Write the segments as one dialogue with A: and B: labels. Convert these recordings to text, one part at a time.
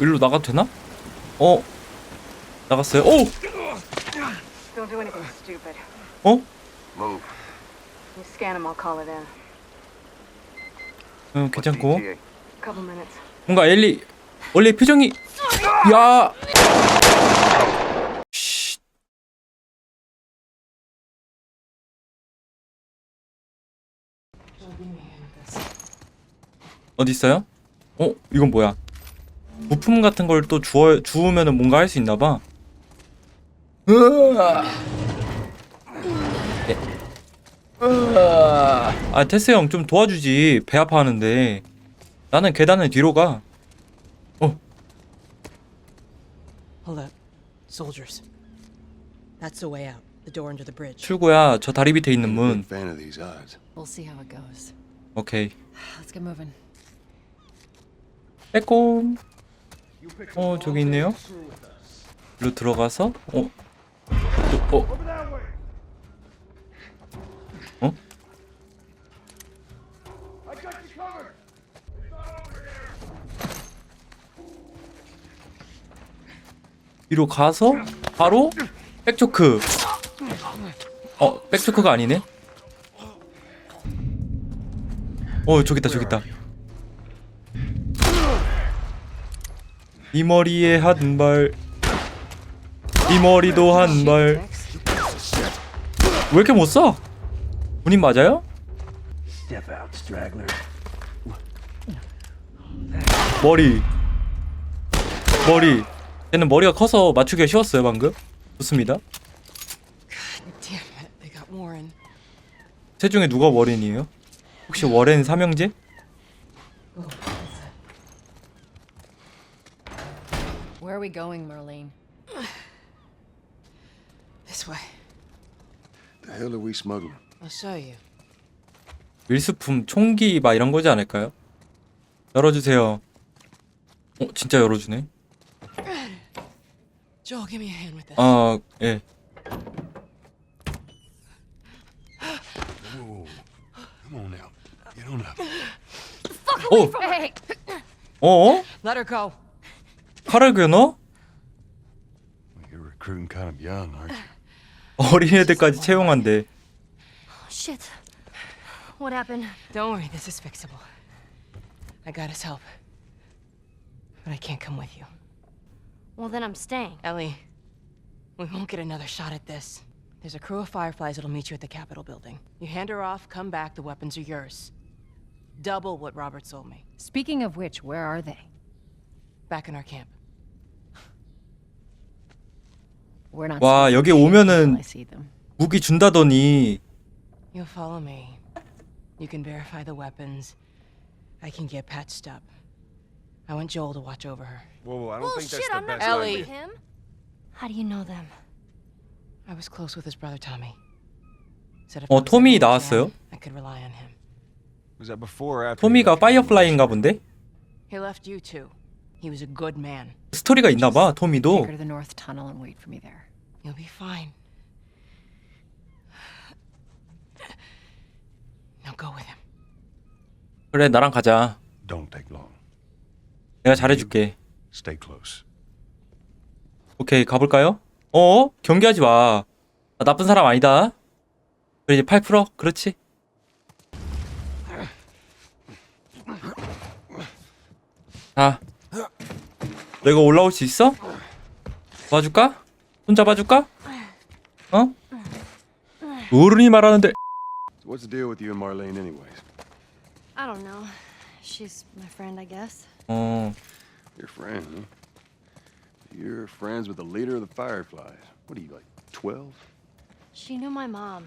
A: 일로 나가도 되나? 어 나갔어요. 오
B: Don't do anything stupid.
A: 어?
C: Move.
B: You scan them, I'll call it in.
A: 응 괜찮고
C: ETA?
B: Couple minutes.
A: 뭔가 엘리 원래 표정이 야 쉿. 어디 있어요? 어 이건 뭐야? 부품 같은 걸 또 주워 주우면은 뭔가 할 수 있나 봐. 으아. 예. 으아. 아 테스 형 좀 도와주지 배 아파하는데 나는 계단을 뒤로 가. 어
D: Hold up. Soldiers. That's the way out. The door under the bridge.
A: 출구야 저 다리 밑에 있는 문.
C: fan of these odds.
E: We'll see how it goes.
A: 오케이.
E: Let's get moving.
A: 빼꼼. 어 저기 있네요. 일로 들어가서 어. 저, 어. 어? 뒤로 가서 바로 백초크. 어 백초크가 아니네. 어 저기 있다 저기 있다. 이 머리에 한 발. 이 머리도 한 발. 왜 이렇게 못 써? 본인 맞아요? 머리. 머리. 얘는 머리가 커서 맞추기가 쉬웠어요 방금. 좋습니다. 셋 중에 누가 워렌이에요? 혹시 워렌 삼형제?
E: Are we going, Merlene?
D: This way.
C: The hell are we smuggling?
D: I'll show you.
A: 밀수품, 총기 막 이런 거지 않을까요? 열어주세요. 어 진짜 열어주네.
D: Joel, give me a hand with this.
A: 아 예.
C: Whoa. Come on now. Get on up.
A: 어
E: Hey!
A: 어?
D: Let her go.
A: 칼을 겨눠?
C: You're recruiting kind of young, aren't you?
A: 어린애들까지 채용한대.
E: Shit. What happened?
D: Don't worry. This is fixable. I got his help. But I can't come with you.
E: Well, then I'm staying.
D: Ellie, we won't get another shot at this. There's a crew of fireflies that'll meet you at the Capitol building. You hand her off, come back, the weapons are yours. Double what Robert sold me.
E: Speaking of which, where are they?
D: Back in our camp.
E: We're not.
A: 와,
E: seeing
A: 여기
E: shit
A: 오면은-
E: until I see them.
A: 무기 준다더니
D: You'll follow me. You can verify the weapons. I can get patched up. I want Joel to watch over her.
C: Whoa, I don't think that's
E: Bullshit,
C: the
E: I'm not
C: best
D: Ellie.
E: going
C: idea.
E: with him. How do you know them?
D: I was close with his brother Tommy. Said if
A: 어,
D: I was
A: 토미
D: ever in
A: 나왔어요?
D: jam, I could rely on him.
C: Was that before or after?
A: 토미가 파이어플라이인가 본데?
D: He left you too. He was a good man.
A: 스토리가 있나 봐, 토미도.
E: Take her to the north tunnel and wait for me there.
D: You'll be fine. Now go with him.
A: 그래, 나랑 가자.
C: Don't take long.
A: 내가 잘해 줄게.
C: Stay close.
A: 오케이, 가 볼까요? 어? 경계하지 마. 나 나쁜 사람 아니다. 그래, 이제 팔 풀어. 그렇지. 자. 너 이거 올라올 수 있어? 도와줄까? 손 잡아줄까? 어? 어른이 말하는데
C: what's the deal with you and Marlene, anyways?
E: I don't know. She's my friend, I guess.
A: 어
C: Your friend, huh? You're friends with the leader of the Fireflies. What are you, like, 12?
E: She knew my mom,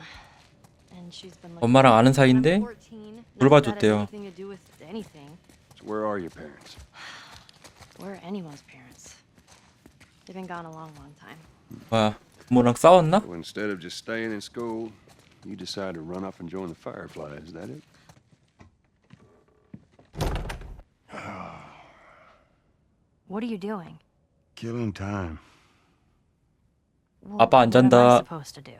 E: and she's been. looking
A: 엄마랑 아는. 사이인데
E: I'm 14. None of that has
A: 돌봐줬대요.
E: anything to do with anything.
C: So where are your parents?
E: We're anyone's parents. They've been gone a long, long time.
A: 뭐야 부모랑 싸웠나?
C: So instead of just staying in school, you decide to run off and join the Fireflies, is that it?
E: What are you doing?
C: Killing time.
E: Well,
A: 아빠 안
E: what am I
A: 잔다.
E: supposed to do?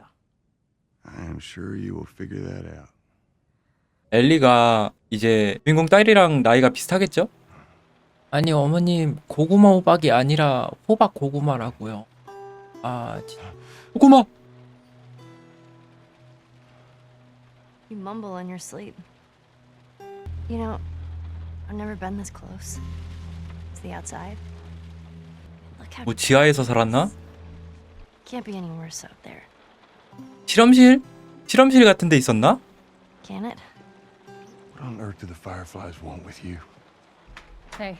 C: I am sure you will figure that out.
A: 엘리가 이제 주인공 딸이랑 나이가 비슷하겠죠? 아니 어머님 고구마 호박이 아니라 호박 고구마라고요. 아 진- 고구마
E: You mumble in your sleep. You know, I've never been this close. It's the outside. Look how
A: 뭐 지하에서 살았나?
E: can't be any worse out there,
A: 실험실? 실험실 같은 데 있었나?
E: can it?
C: What on earth do the Fireflies want with you?
F: Hey,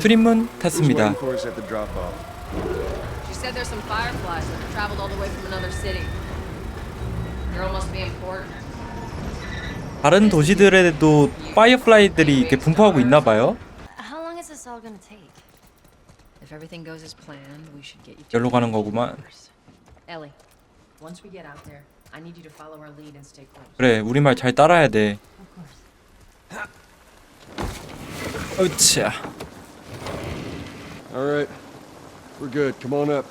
A: 출입문 탔습니다.
D: She said there's some fireflies that traveled all the way from another city. They're almost being important.
A: 다른 도시들에도 파이어플라이들이 이렇게 분포하고 있나 봐요.
E: How long is this all gonna take?
F: If everything goes as planned, we should get you.
A: to- 여기로 가는 거구만.
D: Ellie, once we get out there, I need you to follow our lead and stay close.
A: 그래, 우리말 잘 따라야 돼. 으차.
C: All right. We're good. Come on up.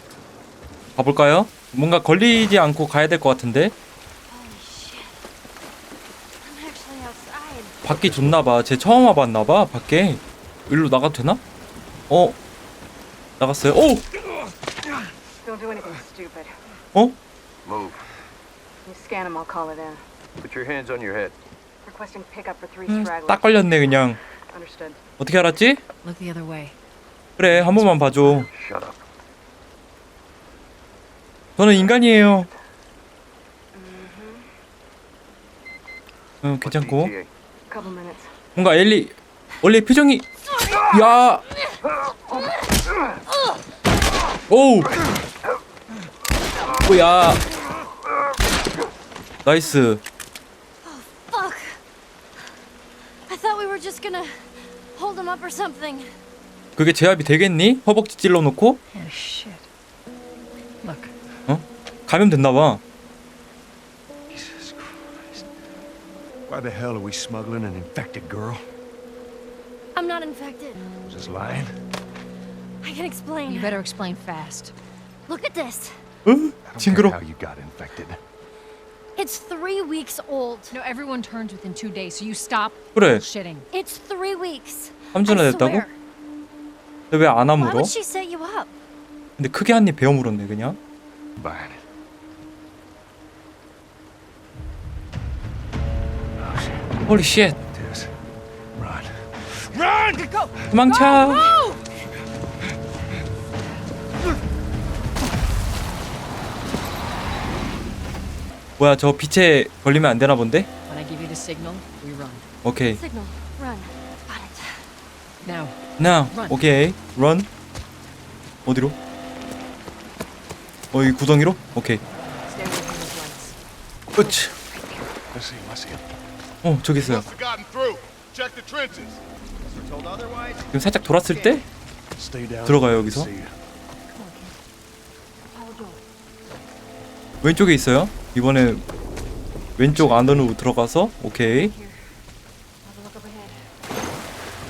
A: 가볼까요? 뭔가 걸리지 않고 가야 될 것 같은데?
E: Holy shit. I'm actually outside.
A: 밖이 좋나봐. 쟤 처음 와봤나봐, 밖에. 일로 나가도 되나? 어? 나갔어요. 오!
B: Don't do anything stupid.
A: 어?
C: Move.
B: You scan them, I'll call it in.
C: Put your hands on your head.
B: Requesting pickup for three
A: 음,
B: stragglers.
A: 딱 걸렸네, 그냥.
B: Understood.
A: 어떻게 알았지?
F: Look the other way.
A: 그래, 한 번만 봐줘. 저는 인간이에요. 응, 괜찮고. 뭔가 엘리, 원래 표정이. 야! 오우! 오야! 나이스.
E: I thought we were just gonna hold him up or something.
A: 그게 제압이 되겠니? 허벅지 찔러 놓고?
F: Oh. Look,
A: 가면 됐나봐.
C: Jesus Christ. Why the hell are we smuggling an infected girl?
E: I'm not infected.
C: Was this lying?
E: I can explain.
F: you better explain fast.
E: Look at this.
A: 어?
C: I don't care
A: 징그러.
C: how you got infected.
E: It's three weeks old.
F: No, everyone turns within two days, so you stop
A: 그래.
F: bullshitting.
E: It's three weeks.
A: 3주나
E: I
A: 됐다고? 근데 왜 안
E: Why
A: 아물어?
E: would she set you up?
A: 근데 크게 한 입 베어 물었네 그냥.
C: Buying it.
A: 홀리 쉣.
C: Tess. Run.
A: 도망쳐. 뭐야 저 빛에 걸리면 안 되나 본데?
D: When I give you the signal, we run.
A: 오케이.
E: Signal. Run. Got it.
D: Now,
A: 나
D: Run.
A: 오케이. 런. 어디로? 어, 이 구덩이로? 오케이.
D: lights.
A: 으치.
C: Let's see. Let's see.
A: 어, 저기 있어요.
G: Must have gotten through. Check the trenches. We're told otherwise.
A: 지금 살짝 돌았을 때
C: Stay down.
A: 들어가요, 여기서?
C: See.
A: 왼쪽에 있어요. 이번에 왼쪽 안으로 들어가서 오케이.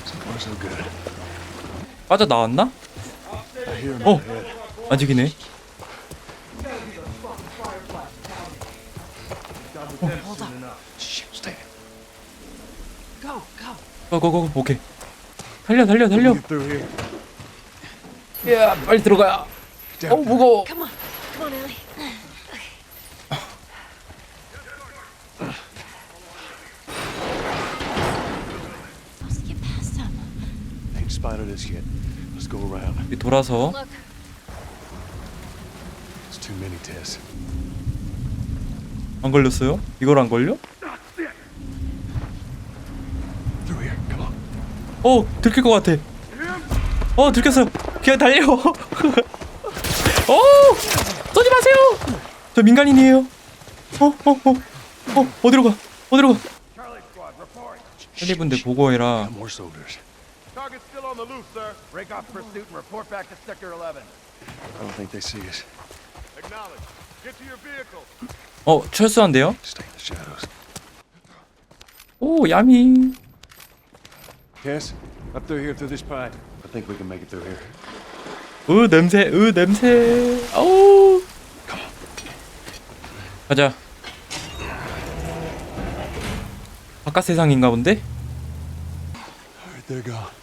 C: So far, so good.
A: 빠져 나왔나? 어. 아직이네.
C: Shit, stay.
D: Go, go.
A: 고고고 오케이. 달려 달려 달려. 야 빨리 들어가. 어 무거워.
E: Come on. Come on, Ellie. Supposed to get past him.
C: Ain't spotted us yet. Let's go around.
A: 여기 돌아서. 안 걸렸어요? 이걸 안 걸려? 어 들킬 것 같아. 어 들켰어요. 그냥 달려. 어 쏘지 마세요. 저 민간인이에요. 어어어 어, 어, 어디로 가? 어디로 가? 헬리분들 보고해라.
G: Target's still on the loose, sir.
H: Break off pursuit and report back to Sector 11.
C: I don't think they see us.
G: Acknowledge. Get to your vehicle.
A: 어 철수한데요?
C: Stay in the shadows.
A: 오 야미.
C: Cass, up through here through this pipe. I think we can make it through here.
A: 으 냄새 으 냄새. 아우. 가자. 바깥 세상인가 본데?
C: They're gone.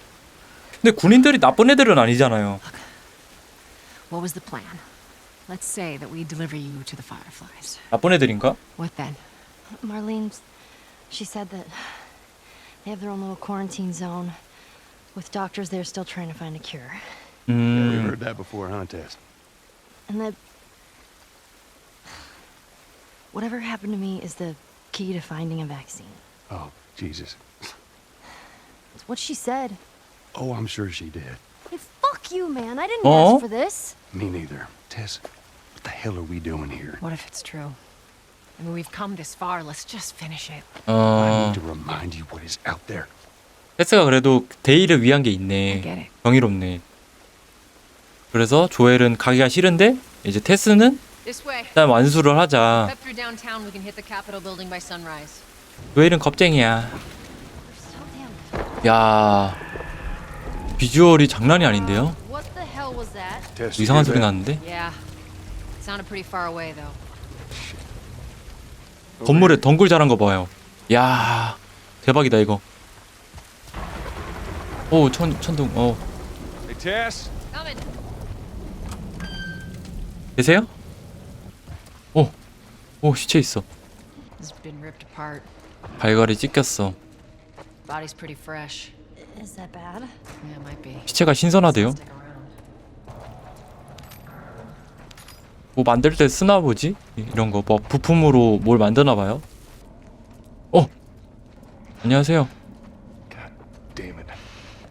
A: 근데 군인들이 나쁜 애들은 아니잖아요.
F: What was the plan? Let's say that we deliver you to the Fireflies.
A: 나쁜 애들인가?
F: What then?
E: Marlene, she said that they have their own little quarantine zone with doctors there still trying to find a cure.
C: We
A: 음.
C: heard that before, huh, Tess?
E: And that whatever happened to me is the key to finding a vaccine.
C: Oh, Jesus.
E: It's what she said.
C: Oh, I'm sure she did.
E: Hey, fuck you, man. I didn't
A: Oh?
E: ask for this.
C: Me neither. Tess, what the hell are we doing here?
F: What if it's true? I mean, we've come this far. Let's just finish it.
C: I
A: 어.
C: need to remind you what is out there.
A: 테스가 그래도 데이를 위한 게 있네.
F: get it.
A: 경이롭네. 그래서 조엘은 가기가 싫은데 이제 테스는
I: This way.
A: 일단 완수를 하자.
I: Step through downtown, we can hit the Capitol building by sunrise.
A: 조엘은 겁쟁이야.
E: So damn.
A: 야 비주얼이 장난이 아닌데요?
E: What the hell was that?
C: Tess, you
A: 이상한 소리? 나는데?
I: Yeah. Sounded pretty far away, though.
A: 건물에 덩굴 자란 거 봐요. 야 대박이다 이거. 오 천 천둥 어
C: Hey, Tess.
I: Coming.
A: 계세요? 오, 오 시체 있어.
I: It's been ripped apart.
A: 발갈이 찢겼어.
I: Body's pretty fresh.
E: Is that bad?
I: Yeah, it might be.
A: 시체가 신선하대요. 뭐 만들 때 쓰나 보지? 이- 이런 거 뭐 부품으로 뭘 만드나 봐요. 어, 안녕하세요.
C: God damn it.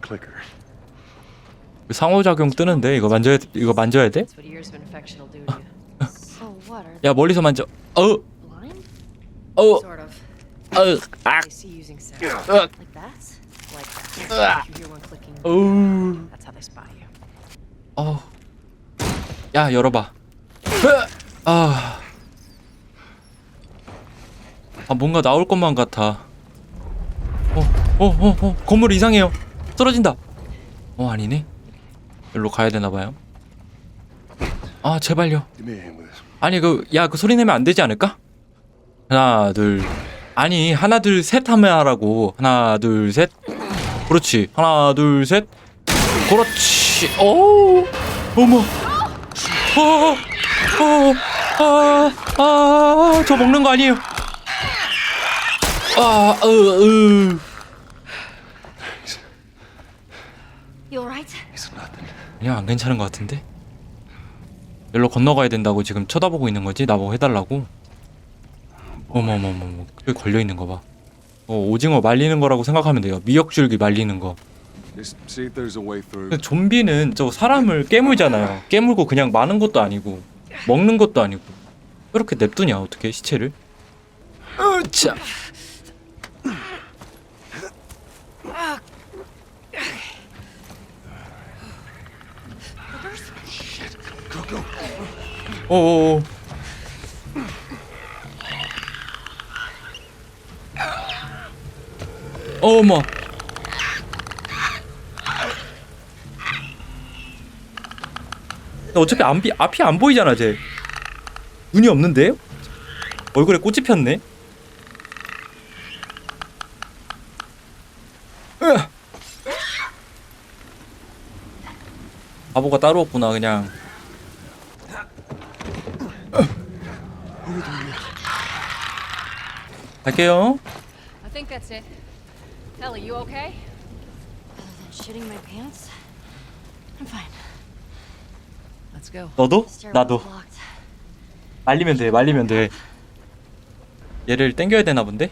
C: Clicker.
A: 상호작용 뜨는데 이거 만져야 이거 만져야 돼?
I: That's what years of infection will do to you.
E: So what? Are
A: 야 멀리서 만져. 어? 어. 어, 아, 어,
I: spot you.
A: 어. 야 열어봐. 으, 아, 아 뭔가 나올 것만 같아. 어, 어, 어, 어, 건물 이상해요. 떨어진다. 어 아니네. 여기로 가야 되나 봐요. 아 제발요. 아니 그 야 그 소리 내면 안 되지 않을까? 하나 둘 아니 하나 둘 셋 하면 하라고 하나 둘 셋 그렇지. 하나 둘 셋. 그렇지. 오 어머. 아아아아 저 먹는 거 아니에요. 아 으 으.
E: You alright?
C: It's nothing.
A: 그냥 안 괜찮은 것 같은데? 여기로 건너가야 된다고 지금 쳐다보고 있는 거지? 나보고 해달라고? 어머머머머. 그게 걸려 있는 거 봐 어, 오징어 말리는 거라고 생각하면 돼요. 미역줄기 말리는 거.
C: Just see if there's a way through.
A: 근데 좀비는 저 사람을 깨물잖아요. 깨물고 그냥 마는 것도 아니고 먹는 것도 아니고. 그렇게 냅두냐 어떻게 시체를? 으차. 어어어 어머. 어차피 안 비, 앞이 안 보이잖아 쟤. 눈이 없는데? 얼굴에 꽃이 폈네. 으. 바보가 따로 없구나 그냥. 갈게요.
I: I think that's it. Ellie, you okay?
E: Other than shitting my pants? I'm fine.
I: Let's go.
A: 너도? 나도. 말리면 돼 말리면 돼 얘를 땡겨야 되나 본데?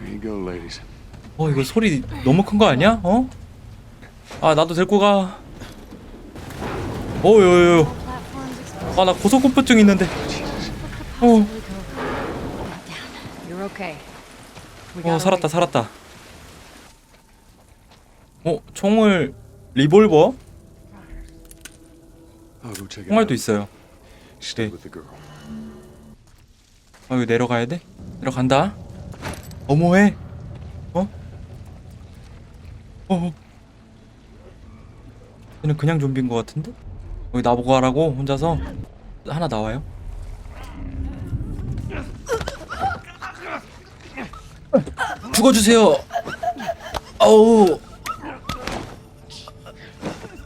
C: Here you go, ladies.
A: 어 이거 소리 너무 큰 거 아니야? 어? 아 나도 데리고 가
E: Platforms exposed.
A: 아 나 고소공포증 있는데 어.
I: Okay. We
A: 어
I: gotta
A: 살았다. 살았다 어 총을 리볼버 총알도. 있어요 네. 어 여기 내려가야 돼? 내려간다 어머해 어? 어? 얘는 그냥 좀비인 것 같은데? 여기 나보고 하라고 혼자서 하나 나와요 죽어주세요 아우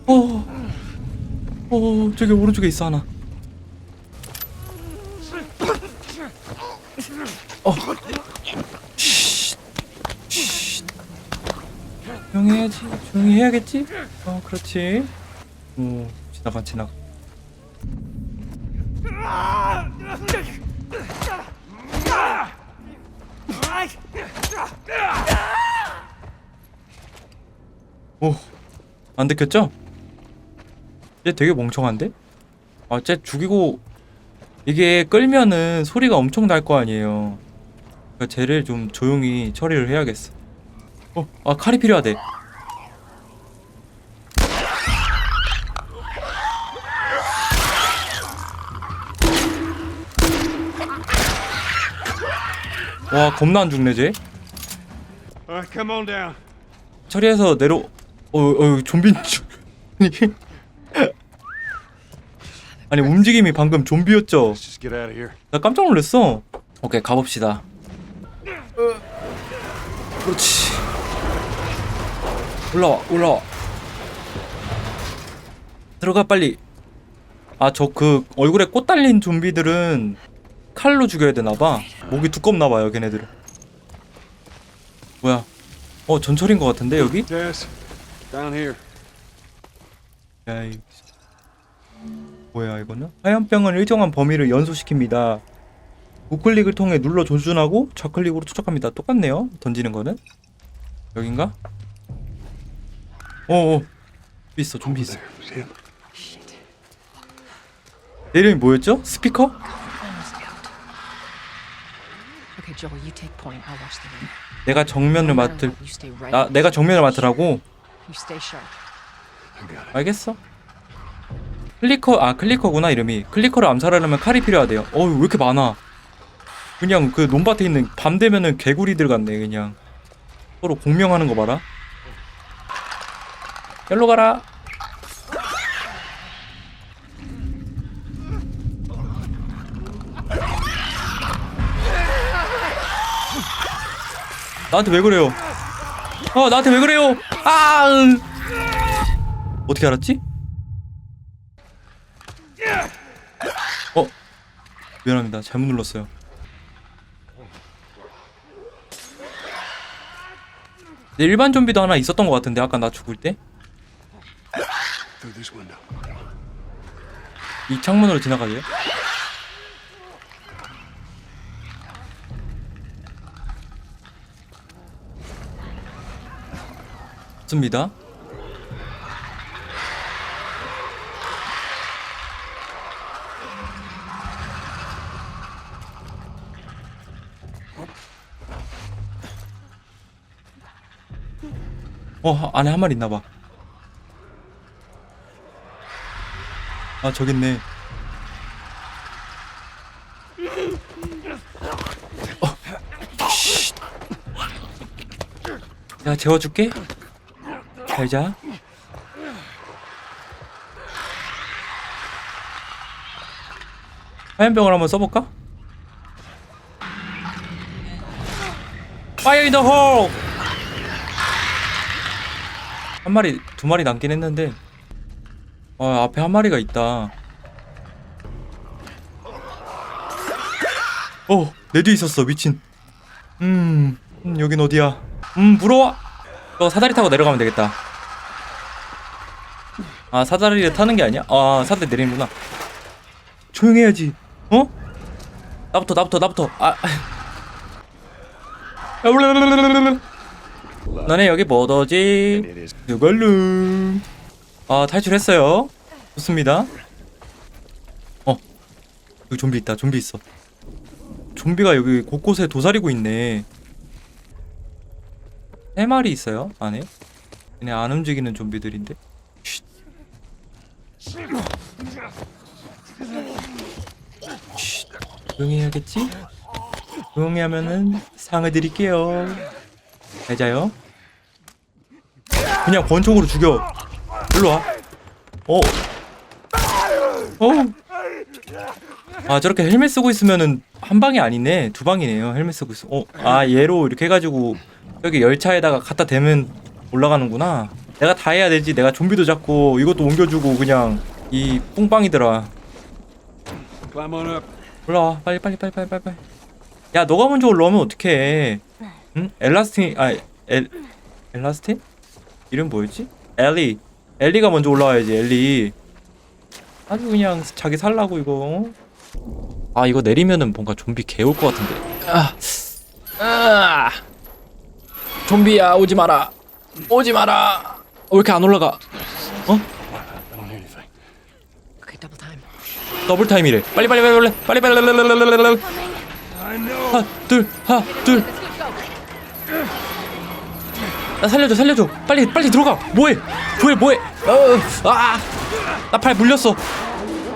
A: 어, 어 저기 오른쪽에 있어 하나 어. 조용히 해야지. 조용히 해야겠지? 어, 그렇지. 오, 지나가, 지나가. 오, 안 들켰죠? 얘 되게 멍청한데? 아, 쟤 죽이고 이게 끌면은 소리가 엄청 날 거 아니에요. 그러니까 쟤를 좀 조용히 처리를 해야겠어. 어, 아 칼이 필요하대. 와 겁나 안 죽네 쟤. 처리해서 내려. 어, 어 좀비. 아니. 아니 움직임이 방금 좀비였죠.
C: Let's just get out of here.
A: 나 깜짝 놀랐어. 오케이 가봅시다. 그렇지. 올라와 올라와. 들어가 빨리. 아 저 그 얼굴에 꽃 달린 좀비들은 칼로 죽여야 되나 봐. 목이 두껍나 봐요 걔네들은. 뭐야? 어 전철인 것 같은데 여기?
C: Down here.
A: 야 이. 뭐야 이거는? 하얀병은 일정한 범위를 연소시킵니다. 우클릭을 통해 눌러 조준하고 좌클릭으로 투척합니다. 똑같네요. 던지는 거는. 여긴가? 어어. 좀비 있어. 좀비 있어. 내 이름이 뭐였죠? 스피커?
I: Okay, Joel, you take point. I'll watch the room.
A: 내가 정면을 맡을. 나 내가 정면을 맡으라고.
I: You stay sharp.
C: I got it.
A: 알겠어. 클리커 아 클리커구나 이름이. 클리커를 암살하려면 칼이 필요하대요. 어왜 이렇게 많아? 그냥 그 논밭에 있는 밤 되면은 개구리들 같네 그냥. 서로 공명하는 거 봐라. 열로 가라. 나한테 왜 그래요? 어 나한테 왜 그래요? 아! 으. 어떻게 알았지? 어 미안합니다 잘못 눌렀어요. 네, 일반 좀비도 하나 있었던 것 같은데 아까 나 죽을 때 이. 창문으로 지나가게요. 좋습니다. 어 안에 한 마리 있나봐. 아 저기 있네. 어. 쉿. 내가 재워줄게. 잘 자. 화염병을 한번 써볼까? 파이어 인더 홀! 한 마리, 두 마리 남긴 했는데 아 앞에 한 마리가 있다 어, 내 뒤에 있었어, 미친. 음, 음, 여긴 어디야? 음, 부러워! 너 사다리 타고 내려가면 되겠다. 아, 사다리를 타는 게 아니야? 아, 사다리 내리는구나. 조용히 해야지. 어? 나부터, 나부터, 나부터. 아. 너네 여기 뭐더지? 누걸룸. 아, 탈출했어요. 좋습니다. 어. 여기 좀비 있다, 좀비 있어. 좀비가 여기 곳곳에 도사리고 있네. 세 마리 있어요 안에. 얘네 안 움직이는 좀비들인데. 쉿. 쉿. 조용히 해야겠지? 조용히 하면은 상을 드릴게요. 잘 자요. 그냥 권총으로 죽여. 일로 와. 어. 어. 아 저렇게 헬멧 쓰고 있으면은 한 방이 아니네 두 방이네요 헬멧 쓰고 있어 어 아 얘로 이렇게 해가지고 여기 열차에다가 갖다 대면 올라가는구나 내가 다 해야 되지. 내가 좀비도 잡고 이것도 옮겨주고 그냥 이 뿡빵이더라. 올라와. 빨리 빨리 빨리 빨리 빨리 빨리. 야 너가 먼저 올라오면 어떡해. 응? 엘라스틴 아 엘, 엘라스틴? 이름 뭐였지? 엘리. 엘리가 먼저 올라와야지 엘리. 아주 그냥 자기 살라고 이거. 아 이거 내리면은 뭔가 좀비 개올 것 같은데. 아, 아. 좀비야 오지 마라. 오지 마라 왜 이렇게 안 올라가 어? 더블 타임이래. 빨리 빨리 빨리 빨리 빨리 빨리 빨리 빨리 빨리. 하나 둘 하나 둘. 나 살려줘 살려줘. 빨리 빨리 들어가. 뭐해? 뭐해 뭐해? 어, 아, 나 팔 물렸어.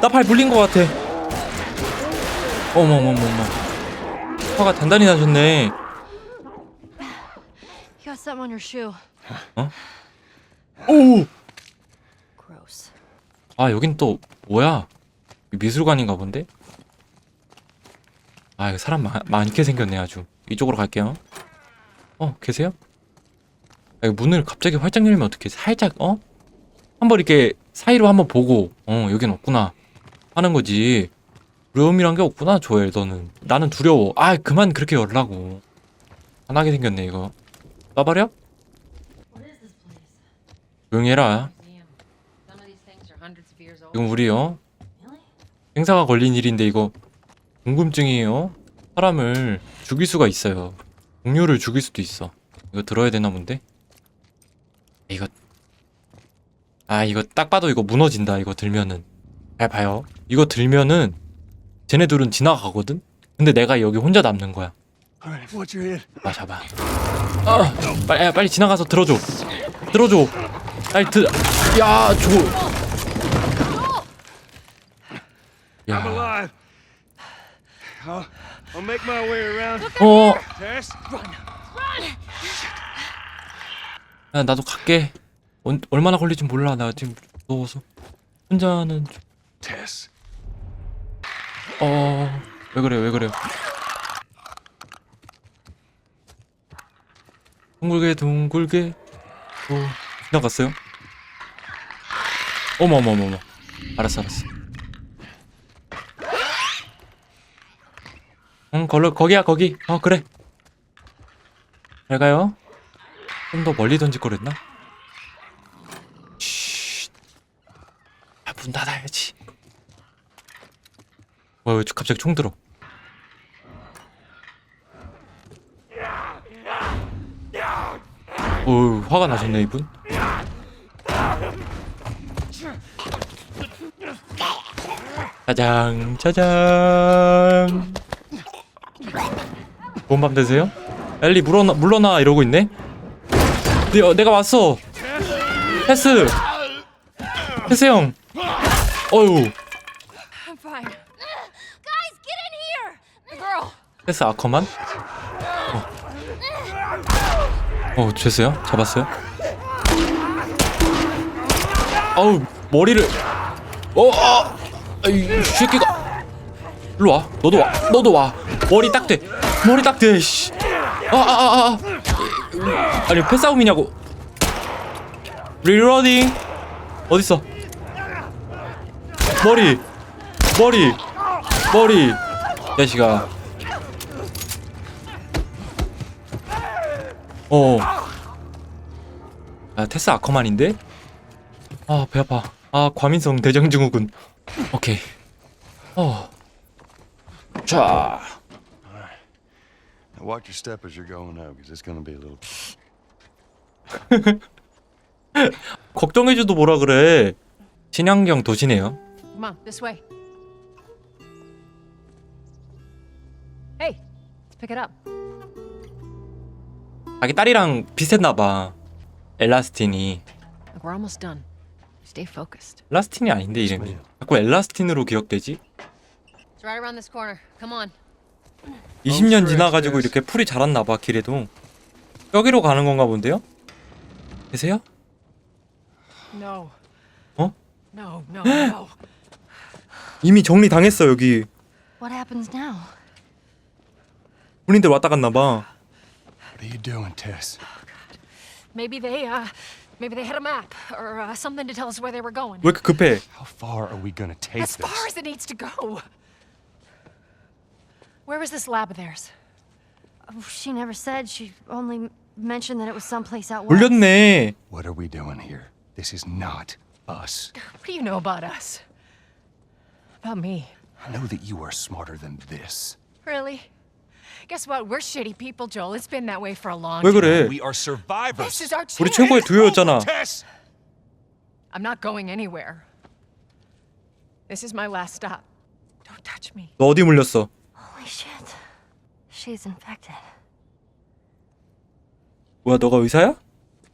A: 나 팔 물린 것 같아. 어머 어머 어머 어머. 화가 단단히 나셨네.
E: You got something on your shoe.
A: 오.
E: Gross.
A: 아 여긴 또 뭐야? 미술관인가 본데? 아 이거 사람 많, 많게 생겼네 아주 이쪽으로 갈게요 어 계세요? 아, 이거 문을 갑자기 활짝 열면 어떻게 살짝 어? 한번 이렇게 사이로 한번 보고 어 여긴 없구나 하는 거지 두려움이란 게 없구나 조엘 너는 나는 두려워 아 그만 그렇게 열라고 화나게 생겼네 이거 쏴버려? 조용히 해라 이건 우리요. 행사가 걸린 일인데 이거 궁금증이에요. 사람을 죽일 수가 있어요. 동료를 죽일 수도 있어. 이거 들어야 되나 본데? 이거 아 이거 딱 봐도 이거 무너진다. 이거 들면은 잘 봐요. 이거 들면은 쟤네들은 지나가거든. 근데 내가 여기 혼자 남는 거야. 아 잡아. 아 빨리 야, 빨리 지나가서 들어줘. 들어줘. 빨리 들. 야 줘. 야. 어. 야, 나도 갈게. 언, 얼마나 걸릴지 몰라. 나 지금 무서워서. 혼자는 좀-. 어. 왜 그래? 왜 그래요? 둥글게 둥글게. 어. 지나갔어요? 어머 어머 어머 어머. 알았어 알았어. 응, 걸로 거기야 거기. 어 그래. 잘 가요. 좀 더 멀리 던질 거랬나? 쉿. 아, 문 닫아야지. 와, 왜 갑자기 총 들어? 오, 화가 나셨네 이분. 짜장, 짜장. 좋은 밤 되세요? 엘리 물러나, 물러나 이러고 있네. 내, 어, 내가 왔어. 패스. 패스 형. 어유. 패스 아커만? 어. 어, 됐어요? 잡았어요? 아우, 머리를. 어, 어! 이 새끼가. 일로 와. 너도 와. 너도 와. 머리 딱 돼. 머리 딱 돼, 씨. 아, 아, 아, 아. 아니, 패싸움이냐고. 리로딩. 어딨어? 머리. 머리. 머리. 야시가. 어. 아, 테스 아커만인데? 아, 배 아파. 아, 과민성 대장증후군. 오케이. 어. 자.
C: Now watch your step as you're going out, because it's gonna be a little.
A: 걱정해줘도 뭐라 그래. 친환경 도시네요.
I: Come on, this way.
F: Hey, let's pick it up.
A: 자기 딸이랑 비슷했나 봐. 엘라스틴이.
F: Look, we're almost done. Stay focused.
A: 엘라스틴이 아닌데 이름이. 자꾸 엘라스틴으로 기억되지?
F: It's right around this corner. Come on.
A: 20년 지나가지고 이렇게 풀이 자랐나 봐 길에도. 여기로 가는 건가 본데요? 계세요?
D: No.
A: 어?
D: No, no, no.
A: 이미 정리 당했어 여기.
E: What happens now?
A: 군인들 왔다 갔나 봐.
C: What are you doing, Tess?
F: Maybe they, uh, maybe they had a map or uh, something to tell us where they were going.
A: 왜 이렇게 급해?
C: How far are we gonna take
F: As far as it needs to go. Where was this lab of theirs?
E: Oh, she never said. She only m- mentioned that it was someplace out west.
A: 올렸네.
C: What are we doing here? This is not us.
F: What do you know about us? About me?
C: I know that you are smarter than this.
F: Really? Guess what? We're shitty people, Joel. It's been that way for a long
A: 왜
F: time.
A: 그래?
C: We are survivors.
F: This is our chance.
A: 우리 최고의 두요였잖아.
C: Tess!
F: I'm not going anywhere. This is my last stop. Don't touch me.
A: 너 어디 물렸어?
E: Holy shit. She's infected.
A: 뭐야 너가 의사야?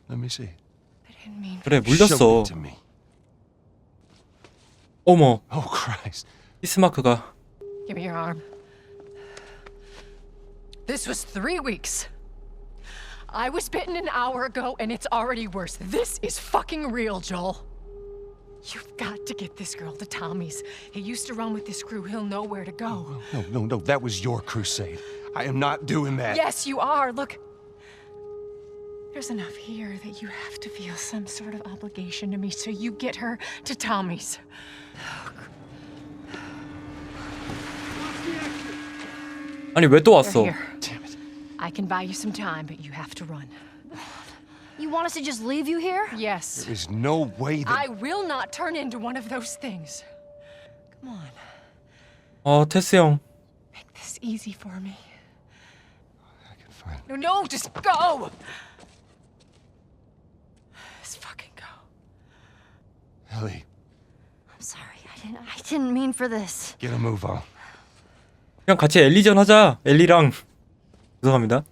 C: Let me see.
F: I didn't mean.
A: 그래
C: Show
A: 물렸어.
C: it to me.
A: 어머
C: Oh Christ.
A: 비스마크가
F: Give me your arm. This was three weeks. I was bitten an hour ago, and it's already worse. This is fucking real, Joel. You've got to get this girl to Tommy's. He used to run with this crew. He'll know where to go.
C: No, no, no. That was your crusade. I am not doing that.
F: Yes, you are. Look. There's enough here that you have to feel some sort of obligation to me, so you get her to Tommy's.
A: Oh, 아니 왜 또
F: They're
A: 왔어?
F: here.
C: Damn it.
F: I can buy you some time, but you have to run.
E: You want us to just leave you here?
F: Yes.
C: There is no way that.
F: I will not turn into one of those things. Come on,
A: 어 테스 형
F: make this easy for me.
C: I can find.
F: No, no, just go! Just fucking go.
C: Ellie,
E: I'm sorry. I didn't I didn't mean for this.
C: get a move on.
A: 그냥 같이 엘리전 하자. 엘리랑. 죄송합니다